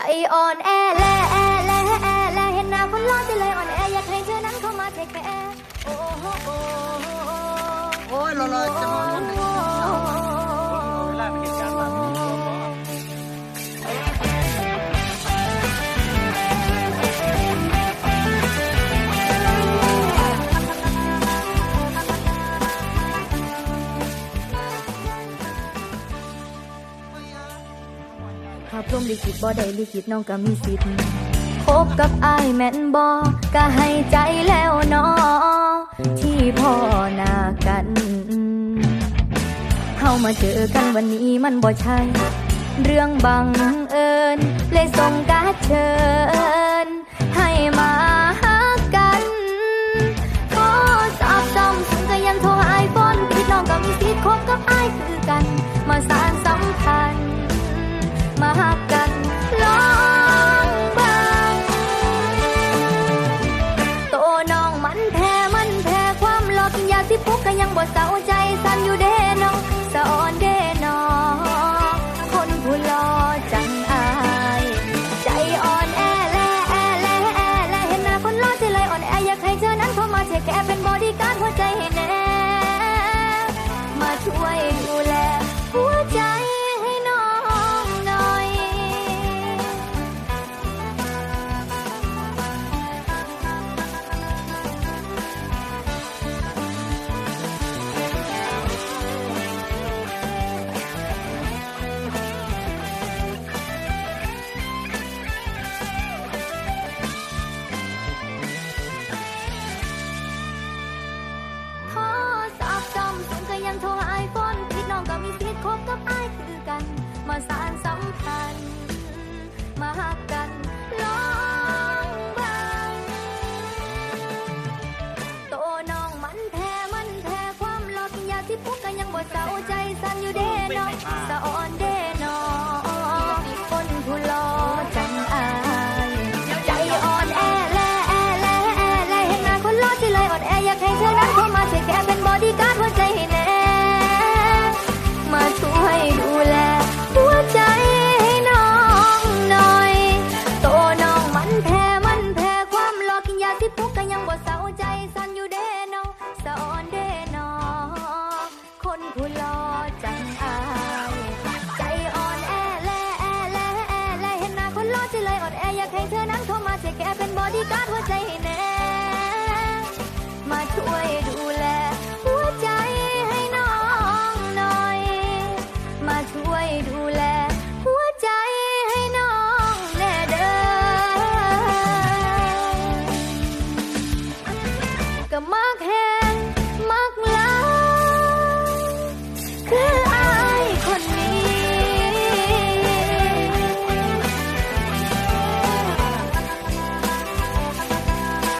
ใจอ่อนแอแลแอแลแอแลเห็นหน้าคนรักที่เลยอ่อนแออยากให้เธอนั้นเข้ามาเทคแคร์โอ้โหโอ้โหโอ้ยรอรอจะมองาพรมลิขิตบ่ได้ลิขิตน้องก็มีสิทธิ์คบกับอายแม่นบ่ก็ให้ใจแล้วนอที่พ่อนากันเฮามาเจอกันวันนี้มันบ่ใช่ เรื่องบังเอิญเลยส่งการเชิญให้มา คบกับอ้ายคือกัน มาสารสัมพันธ์มาหักกันลองบังโตน้องมันแพ้มันแพ้ความหลอกยาที่พุกกันยังบ่เศร้าใจสั่นอยู่เด้น้องสะอ่อนเด้ bodyguard